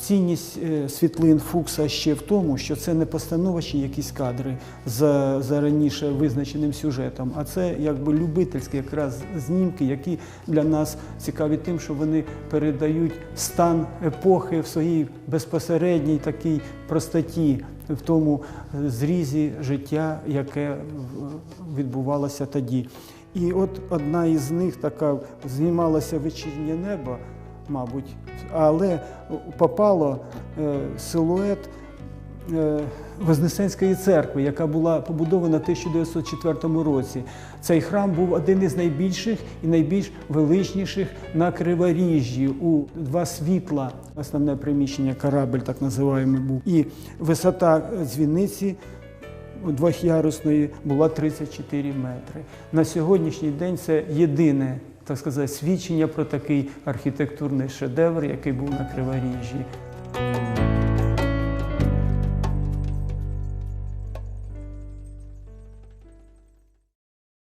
цінність е, світлин Фукса ще в тому, що це не постановочні якісь кадри за, за раніше визначеним сюжетом, а це якби любительські якраз знімки, які для нас цікаві тим, що вони передають стан епохи в своїй безпосередній такій простоті, в тому е, зрізі життя, яке в- відбувалося тоді. І от одна із них така знімалася вечірнє небо, мабуть, але попало е, силует е, Вознесенської церкви, яка була побудована в 1904 році. Цей храм був один із найбільших і найбільш величніших на Криворіжжі у два світла. Основне приміщення, корабель так називаємо був. І висота дзвіниці двохярусної була 34 метри. На сьогоднішній день це єдине, так сказати, свідчення про такий архітектурний шедевр, який був на Криворіжжі.